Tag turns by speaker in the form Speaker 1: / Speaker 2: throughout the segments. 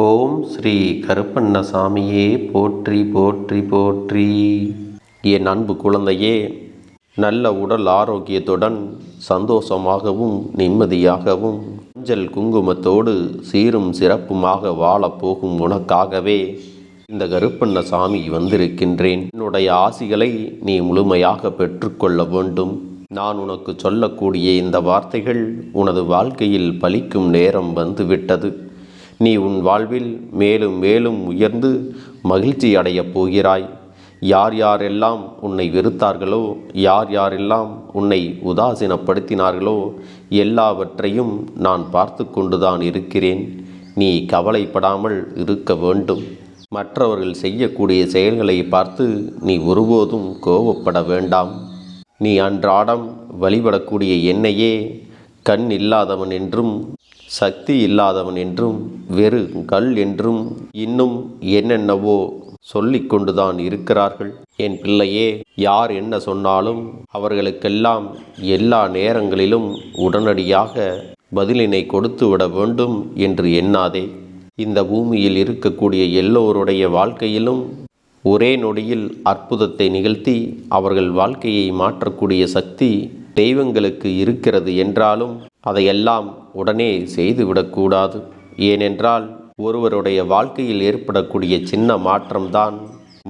Speaker 1: ஓம் ஸ்ரீ கருப்பண்ணசாமியே போற்றி போற்றி போற்றி. என் அன்பு குழந்தையே நல்ல உடல் ஆரோக்கியத்துடன் சந்தோஷமாகவும் நிம்மதியாகவும் மஞ்சள் குங்குமத்தோடு சீரும் சிறப்புமாக வாழப்போகும் உனக்காகவே இந்த கருப்பண்ணசாமி வந்திருக்கின்றேன். என்னுடைய ஆசிகளை நீ முழுமையாக பெற்றுக்கொள்ள வேண்டும். நான் உனக்கு சொல்லக்கூடிய இந்த வார்த்தைகள் உனது வாழ்க்கையில் பலிக்கும் நேரம் வந்துவிட்டது. நீ உன் வாழ்வில் மேலும் மேலும் உயர்ந்து மகிழ்ச்சி அடையப் போகிறாய். யார் யாரெல்லாம் உன்னை வெறுத்தார்களோ யார் யாரெல்லாம் உன்னை உதாசீனப்படுத்தினார்களோ எல்லாவற்றையும் நான் பார்த்து கொண்டுதான் இருக்கிறேன். நீ கவலைப்படாமல் இருக்க வேண்டும். மற்றவர்கள் செய்யக்கூடிய செயல்களை பார்த்து நீ ஒருபோதும் கோபப்பட வேண்டாம். நீ அன்றாடம் வழிபடக்கூடிய என்னையே கண் இல்லாதவன் என்றும் சக்தி இல்லாதவன் என்றும் வெறு கல் என்றும் இன்னும் என்னென்னவோ சொல்லிக் கொண்டுதான் இருக்கிறார்கள். என் பிள்ளையே யார் என்ன சொன்னாலும் அவர்களுக்கெல்லாம் எல்லா நேரங்களிலும் உடனடியாக பதிலினை கொடுத்து விட வேண்டும் என்று எண்ணாதே. இந்த பூமியில் இருக்கக்கூடிய எல்லோருடைய வாழ்க்கையிலும் ஒரே நொடியில் அற்புதத்தை நிகழ்த்தி அவர்கள் வாழ்க்கையை மாற்றக்கூடிய சக்தி தெய்வங்களுக்கு இருக்கிறது என்றாலும் அதையெல்லாம் உடனே செய்துவிடக்கூடாது ஏனென்றால் ஒருவருடைய வாழ்க்கையில் ஏற்படக்கூடிய சின்ன மாற்றம்தான்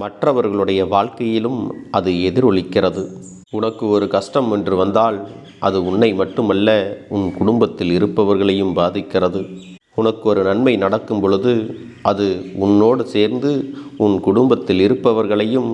Speaker 1: மற்றவர்களுடைய வாழ்க்கையிலும் அது எதிரொலிக்கிறது. உனக்கு ஒரு கஷ்டம் என்று வந்தால் அது உன்னை மட்டுமல்ல உன் குடும்பத்தில் இருப்பவர்களையும் பாதிக்கிறது. உனக்கு ஒரு நன்மை நடக்கும் பொழுது அது உன்னோடு சேர்ந்து உன் குடும்பத்தில் இருப்பவர்களையும்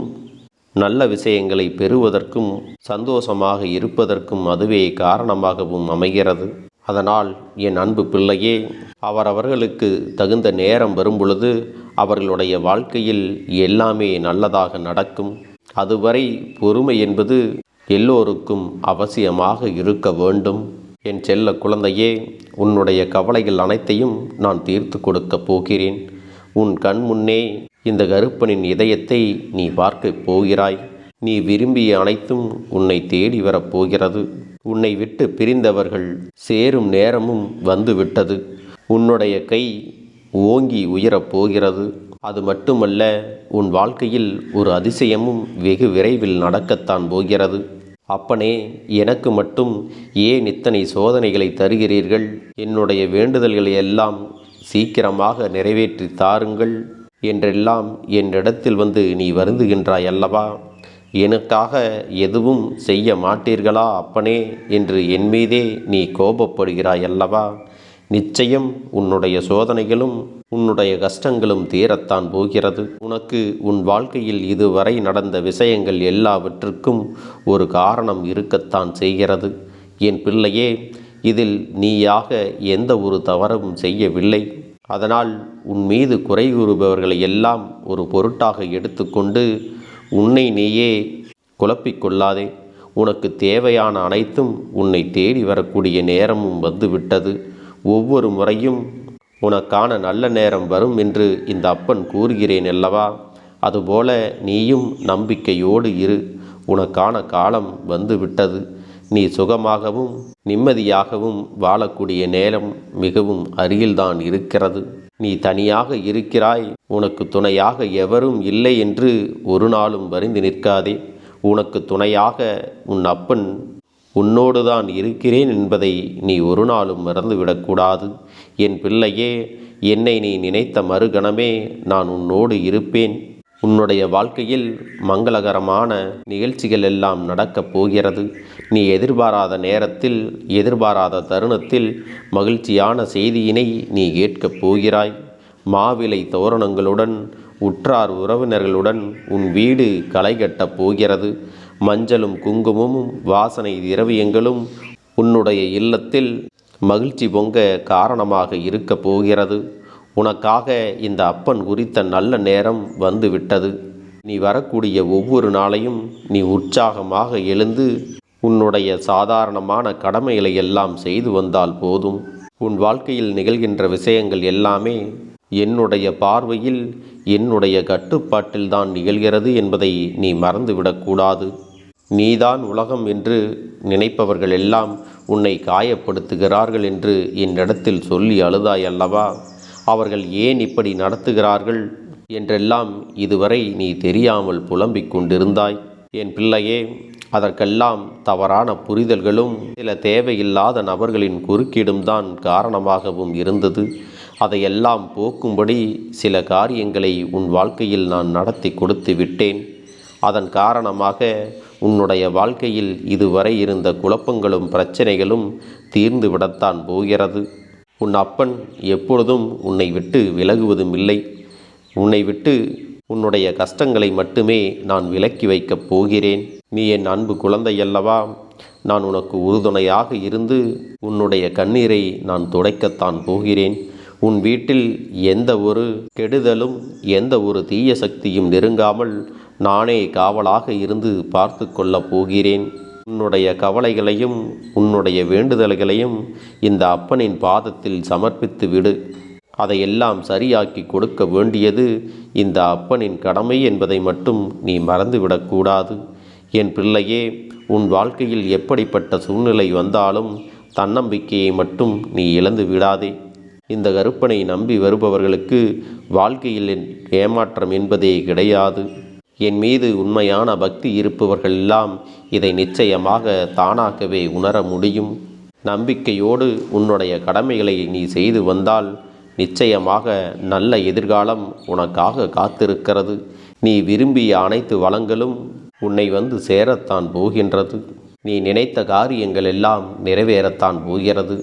Speaker 1: நல்ல விஷயங்களை பெறுவதற்கும் சந்தோஷமாக இருப்பதற்கும் அதுவே காரணமாகவும் அமைகிறது. அதனால் என் அன்பு பிள்ளையே அவரவர்களுக்கு தகுந்த நேரம் வரும் பொழுது அவர்களுடைய வாழ்க்கையில் எல்லாமே நல்லதாக நடக்கும். அதுவரை பொறுமை என்பது எல்லோருக்கும் அவசியமாக இருக்க வேண்டும். என் செல்ல குழந்தையே உன்னுடைய கவலைகள் அனைத்தையும் நான் தீர்த்து கொடுக்கப் போகிறேன். உன் கண் முன்னே இந்த கருப்பனின் இதயத்தை நீ பார்க்கப் போகிறாய். நீ விரும்பிய அனைத்தும் உன்னை தேடி வரப்போகிறது உன்னை விட்டு பிரிந்தவர்கள் சேரும் நேரமும் வந்துவிட்டது. உன்னுடைய கை ஓங்கி உயரப் போகிறது. அது மட்டுமல்ல உன் வாழ்க்கையில் ஒரு அதிசயமும் வெகு விரைவில் நடக்கத்தான் போகிறது. அப்பனே எனக்கு மட்டும் ஏன் இத்தனை சோதனைகளை தருகிறீர்கள்? என்னுடைய வேண்டுதல்களை எல்லாம் சீக்கிரமாக நிறைவேற்றி தாருங்கள். என்றெல்லாம் என்னிடத்தில் வந்து நீ வருந்துகின்றாய் அல்லவா? எனக்காக எதுவும் செய்ய மாட்டீர்களா அப்பனே? என்று என் மீதே நீ கோபப்படுகிறாய் அல்லவா? நிச்சயம் உன்னுடைய சோதனைகளும் உன்னுடைய கஷ்டங்களும் தீரத்தான் போகிறது. உனக்கு உன் வாழ்க்கையில் இதுவரை நடந்த விஷயங்கள் எல்லாவற்றுக்கும் ஒரு காரணம் இருக்கத்தான் செய்கிறது. என் பிள்ளையே இதில் நீயாக எந்த ஒரு தவறும் செய்யவில்லை. அதனால் உன் மீது குறை கூறுபவர்களை எல்லாம் ஒரு பொருட்டாக எடுத்துக்கொண்டு உன்னை நீயே குழப்பிக்கொள்ளாதே உனக்கு தேவையான அனைத்தும் உன்னை தேடி வரக்கூடிய நேரமும் வந்துவிட்டது ஒவ்வொரு முறையும் உனக்கான நல்ல நேரம் வரும் என்று இந்த அப்பன் கூறுகிறேன் அல்லவா? அதுபோல நீயும் நம்பிக்கையோடு இரு. உனக்கான காலம் வந்துவிட்டது நீ சுகமாகவும் நிம்மதியாகவும் வாழக்கூடிய நேரம் மிகவும் அருகில்தான் இருக்கிறது. நீ தனியாக இருக்கிறாய். உனக்கு துணையாக எவரும் இல்லை என்று ஒரு நாளும் வருந்து நிற்காதே. உனக்கு துணையாக உன் அப்பன் உன்னோடு தான் இருக்கிறேன் என்பதை நீ ஒரு நாளும் மறந்துவிடக்கூடாது என் பிள்ளையே என்னை நீ நினைத்த மறுகணமே நான் உன்னோடு இருப்பேன். உன்னுடைய வாழ்க்கையில் மங்களகரமான நிகழ்ச்சிகள் எல்லாம் நடக்கப் போகிறது. நீ எதிர்பாராத நேரத்தில் எதிர்பாராத தருணத்தில் மகிழ்ச்சியான செய்தியினை நீ கேட்கப் போகிறாய். மாவிலை தோரணங்களுடன் உற்றார் உறவினர்களுடன் உன் வீடு களை கட்டப் போகிறது. மஞ்சளும் குங்குமமும் வாசனை திரவியங்களும் உன்னுடைய இல்லத்தில் மகிழ்ச்சி பொங்க காரணமாக இருக்கப் போகிறது. உனக்காக இந்த அப்பன் குறித்த நல்ல நேரம் வந்துவிட்டது. நீ வரக்கூடிய ஒவ்வொரு நாளையும் நீ உற்சாகமாக எழுந்து உன்னுடைய சாதாரணமான கடமைகளை எல்லாம் செய்து வந்தால் போதும். உன் வாழ்க்கையில் நிகழ்கின்ற விஷயங்கள் எல்லாமே என்னுடைய பார்வையில் என்னுடைய கட்டுப்பாட்டில்தான் நிகழ்கிறது என்பதை நீ மறந்துவிடக்கூடாது நீதான் உலகம் என்று நினைப்பவர்கள் எல்லாம் உன்னை காயப்படுத்துகிறார்கள் என்று என்னிடத்தில் சொல்லி அழுதாய் அல்லவா? அவர்கள் ஏன் இப்படி நடத்துகிறார்கள்? என்றெல்லாம் இதுவரை நீ தெரியாமல் புலம்பிக் கொண்டிருந்தாய். என் பிள்ளையே அதற்கெல்லாம் தவறான புரிதல்களும் சில தேவையில்லாத நபர்களின் குறுக்கீடும் தான் காரணமாகவும் இருந்தது. அதையெல்லாம் போக்கும்படி சில காரியங்களை உன் வாழ்க்கையில் நான் நடத்தி கொடுத்து விட்டேன். அதன் காரணமாக உன்னுடைய வாழ்க்கையில் இதுவரை இருந்த குழப்பங்களும் பிரச்சனைகளும் தீர்ந்து விடத்தான் போகிறது. உன் அப்பன் எப்பொழுதும் உன்னை விட்டு விலகுவதும் இல்லை உன்னை விட்டு உன்னுடைய கஷ்டங்களை மட்டுமே நான் விலக்கி வைக்கப் போகிறேன். நீ என் அன்பு குழந்தையல்லவா? நான் உனக்கு உறுதுணையாக இருந்து உன்னுடைய கண்ணீரை நான் துடைக்கத்தான் போகிறேன். உன் வீட்டில் எந்த ஒரு கெடுதலும் எந்த ஒரு தீய சக்தியும் நெருங்காமல் நானே காவலாக இருந்து பார்த்து கொள்ளப் போகிறேன். உன்னுடைய கவலைகளையும் உன்னுடைய வேண்டுதல்களையும் இந்த அப்பனின் பாதத்தில் சமர்ப்பித்து விடு. அதையெல்லாம் சரியாக்கி கொடுக்க வேண்டியது இந்த அப்பனின் கடமை என்பதை மட்டும் நீ மறந்துவிடக்கூடாது என் பிள்ளையே உன் வாழ்க்கையில் எப்படிப்பட்ட சூழ்நிலை வந்தாலும் தன்னம்பிக்கையை மட்டும் நீ இழந்து விடாதே. இந்த கருப்பனை நம்பி வருபவர்களுக்கு வாழ்க்கையில் ஏமாற்றம் என்பதே கிடையாது. என் மீது உண்மையான பக்தி இருப்பவர்கள் எல்லாம் இதை நிச்சயமாக தானாகவே உணர முடியும். நம்பிக்கையோடு உன்னுடைய கடமைகளை நீ செய்து வந்தால் நிச்சயமாக நல்ல எதிர்காலம் உனக்காக காத்திருக்கிறது. நீ விரும்பிய அனைத்து வளங்களும் உன்னை வந்து சேரத்தான் போகின்றது. நீ நினைத்த காரியங்கள் எல்லாம் நிறைவேறத்தான் போகிறது.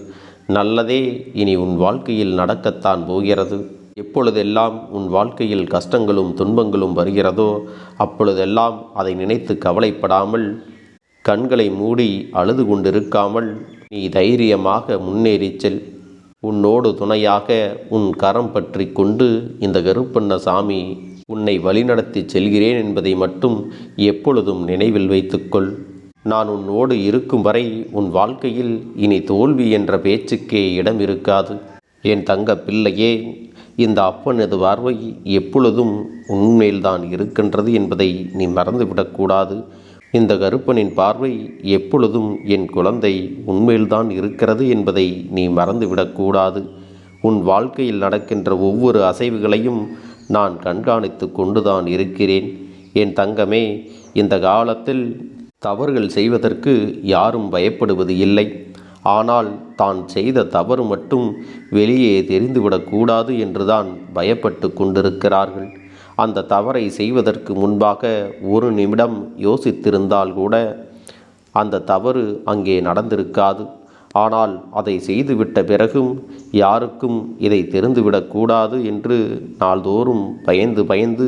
Speaker 1: நல்லதே இனி உன் வாழ்க்கையில் நடக்கத்தான் போகிறது. எப்பொழுதெல்லாம் உன் வாழ்க்கையில் கஷ்டங்களும் துன்பங்களும் வருகிறதோ அப்பொழுதெல்லாம் அதை நினைத்து கவலைப்படாமல் கண்களை மூடி அழுது கொண்டிருக்காமல் நீ தைரியமாக முன்னேறிச் செல். உன்னோடு துணையாக உன் கரம் பற்றி கொண்டு இந்த கருப்பண்ண சாமி உன்னை வழிநடத்தி செல்கிறேன் என்பதை மட்டும் எப்பொழுதும் நினைவில் வைத்துக்கொள். நான் உன்னோடு இருக்கும் வரை உன் வாழ்க்கையில் இனி தோல்வி என்ற பேச்சுக்கே இடம் இருக்காது என் தங்க பிள்ளையே இந்த அப்பனது பார்வை எப்பொழுதும் உன்மேல்தான் இருக்கின்றது என்பதை நீ மறந்துவிடக்கூடாது இந்த கருப்பனின் பார்வை எப்பொழுதும் என் குழந்தை உன்மேல்தான் இருக்கிறது என்பதை நீ மறந்துவிடக்கூடாது உன் வாழ்க்கையில் நடக்கின்ற ஒவ்வொரு அசைவுகளையும் நான் கண்காணித்து கொண்டுதான் இருக்கிறேன். என் தங்கமே இந்த காலத்தில் தவறுகள் செய்வதற்கு யாரும் பயப்படுவது இல்லை. ஆனால் தான் செய்த தவறு மட்டும் வெளியே தெரிந்துவிடக்கூடாது என்றுதான் பயப்பட்டு கொண்டிருக்கிறார்கள். அந்த தவறை செய்வதற்கு முன்பாக ஒரு நிமிடம் யோசித்திருந்தால் கூட அந்த தவறு அங்கே நடந்திருக்காது. ஆனால் அதை செய்துவிட்ட பிறகும் யாருக்கும் இதை தெரிந்துவிடக்கூடாது என்று நாள்தோறும் பயந்து பயந்து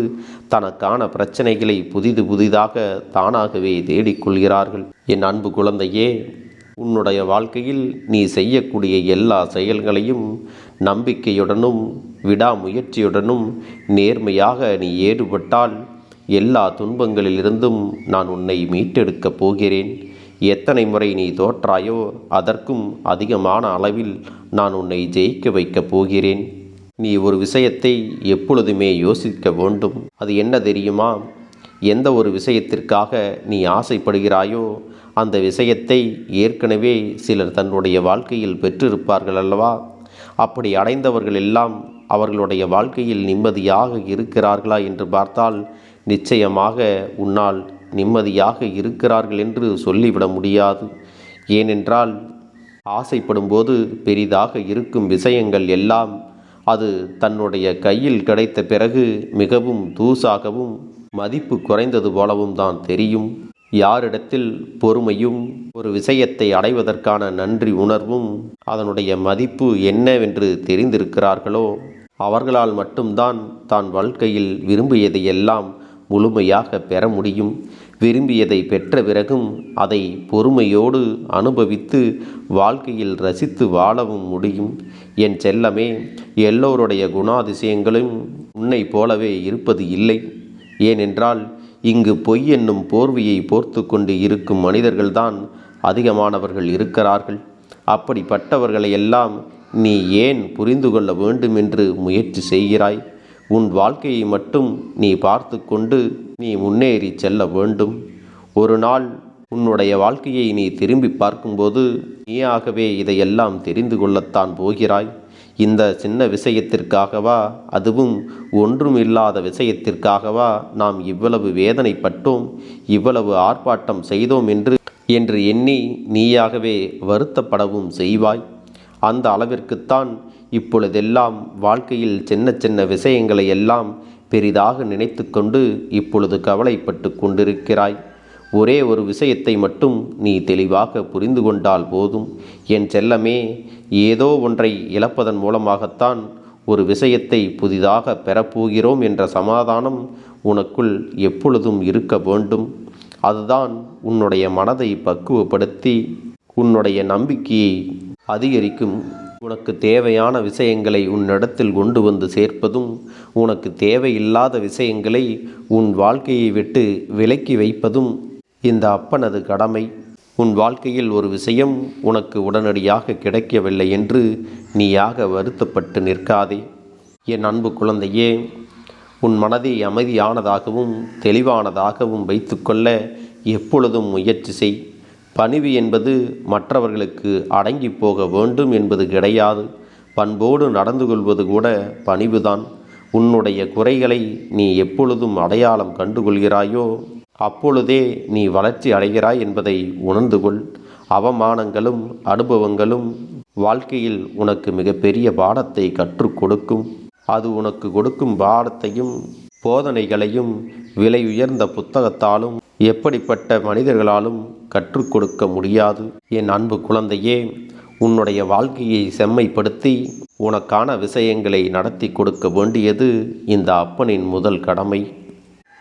Speaker 1: தனக்கான பிரச்சனைகளை புதிது புதிதாக தானாகவே தேடிக்கொள்கிறார்கள் என் அன்பு குழந்தையே உன்னுடைய வாழ்க்கையில் நீ செய்யக்கூடிய எல்லா செயல்களையும் நம்பிக்கையுடனும் விடாமுயற்சியுடனும் நேர்மையாக நீ ஈடுபட்டால் எல்லா துன்பங்களிலிருந்தும் நான் உன்னை மீட்டெடுக்கப் போகிறேன். எத்தனை முறை நீ தோற்றாயோ அதற்கும் அதிகமான அளவில் நான் உன்னை ஜெயிக்க வைக்கப் போகிறேன். நீ ஒரு விஷயத்தை எப்பொழுதுமே யோசிக்க வேண்டும். அது என்ன தெரியுமா? எந்த ஒரு விஷயத்திற்காக நீ ஆசைப்படுகிறாயோ அந்த விஷயத்தை ஏற்கனவே சிலர் தன்னுடைய வாழ்க்கையில் பெற்றிருப்பார்கள் அல்லவா? அப்படி அடைந்தவர்கள் எல்லாம் அவர்களுடைய வாழ்க்கையில் நிம்மதியாக இருக்கிறார்களா என்று பார்த்தால் நிச்சயமாக உன்னால் நிம்மதியாக இருக்கிறார்கள் என்று சொல்லிவிட முடியாது. ஏனென்றால் ஆசைப்படும்போது பெரிதாக இருக்கும் விஷயங்கள் எல்லாம் அது தன்னுடைய கையில் கிடைத்த பிறகு மிகவும் தூசாகவும் மதிப்பு குறைந்தது போலவும் தான் தெரியும். யாரிடத்தில் பொறுமையும் ஒரு விஷயத்தை அடைவதற்கான நன்றி உணர்வும் அதனுடைய மதிப்பு என்னவென்று தெரிந்திருக்கிறார்களோ அவர்களால் மட்டும்தான் தான் வாழ்க்கையில் விரும்பியதையெல்லாம் முழுமையாக பெற முடியும். விரும்பியதை பெற்ற பிறகும் அதை பொறுமையோடு அனுபவித்து வாழ்க்கையில் ரசித்து வாழவும் முடியும். என் செல்லமே எல்லோருடைய குணாதிசயங்களும் உன்னை போலவே இருப்பது இல்லை. ஏனென்றால் இங்கு பொய் என்னும் போர்வையை போர்த்து கொண்டு இருக்கும் மனிதர்கள்தான் அதிகமானவர்கள் இருக்கிறார்கள். அப்படிப்பட்டவர்களை எல்லாம் நீ ஏன் புரிந்து கொள்ள வேண்டும் என்று முயற்சி செய்கிறாய்? உன் வாழ்க்கையை மட்டும் நீ பார்த்து கொண்டு நீ முன்னேறி செல்ல வேண்டும். ஒரு நாள் உன்னுடைய வாழ்க்கையை நீ திரும்பி பார்க்கும்போது நீயாகவே இதையெல்லாம் தெரிந்து கொள்ளத்தான் போகிறாய். இந்த சின்ன விஷயத்திற்காகவா? அதுவும் ஒன்றும் இல்லாத விஷயத்திற்காகவா? நாம் இவ்வளவு வேதனைப்பட்டோம் இவ்வளவு ஆர்ப்பாட்டம் செய்தோம் என்று என்று எண்ணி நீயாகவே வருத்தப்படவும் செய்வாய். அந்த அளவிற்குத்தான் இப்பொழுதெல்லாம் வாழ்க்கையில் சின்ன சின்ன விஷயங்களை எல்லாம் பெரிதாக நினைத்து கொண்டு இப்பொழுது கவலைப்பட்டு கொண்டிருக்கிறாய். ஒரே ஒரு விஷயத்தை மட்டும் நீ தெளிவாக புரிந்து கொண்டால் போதும். என் செல்லமே ஏதோ ஒன்றை இழப்பதன் மூலமாகத்தான் ஒரு விஷயத்தை புதிதாக பெறப்போகிறோம் என்ற சமாதானம் உனக்குள் எப்பொழுதும் இருக்க வேண்டும். அதுதான் உன்னுடைய மனதை பக்குவப்படுத்தி உன்னுடைய நம்பிக்கையை அதிகரிக்கும். உனக்கு தேவையான விஷயங்களை உன்னிடத்தில் கொண்டு வந்து சேர்ப்பதும் உனக்கு தேவையில்லாத விஷயங்களை உன் வாழ்க்கையை விட்டு விலக்கி வைப்பதும் இந்த அப்பனது கடமை. உன் வாழ்க்கையில் ஒரு விஷயம் உனக்கு உடனடியாக கிடைக்கவில்லை என்று நீயாக வருத்தப்பட்டு நிற்காதே. என் அன்பு குழந்தையே உன் மனதை அமைதியானதாகவும் தெளிவானதாகவும் வைத்துக்கொள்ள எப்பொழுதும் முயற்சி செய். பணிவு என்பது மற்றவர்களுக்கு அடங்கி போக வேண்டும் என்பது கிடையாது. பண்போடு நடந்து கொள்வது கூட பணிவுதான். உன்னுடைய குறைகளை நீ எப்பொழுதும் அடையாளம் கண்டுகொள்கிறாயோ அப்பொழுதே நீ வளர்ச்சி அடைகிறாய் என்பதை உணர்ந்து கொள். அவமானங்களும் அனுபவங்களும் வாழ்க்கையில் உனக்கு மிகப்பெரிய பாடத்தை கற்றுக் கொடுக்கும். அது உனக்கு கொடுக்கும் பாடத்தையும் போதனைகளையும் விலை உயர்ந்த புத்தகத்தாலும் எப்படிப்பட்ட மனிதர்களாலும் கற்றுக் கொடுக்க முடியாது. என் அன்பு குழந்தையே உன்னுடைய வாழ்க்கையை செம்மைப்படுத்தி உனக்கான விஷயங்களை நடத்தி கொடுக்க வேண்டியது இந்த அப்பனின் முதல் கடமை.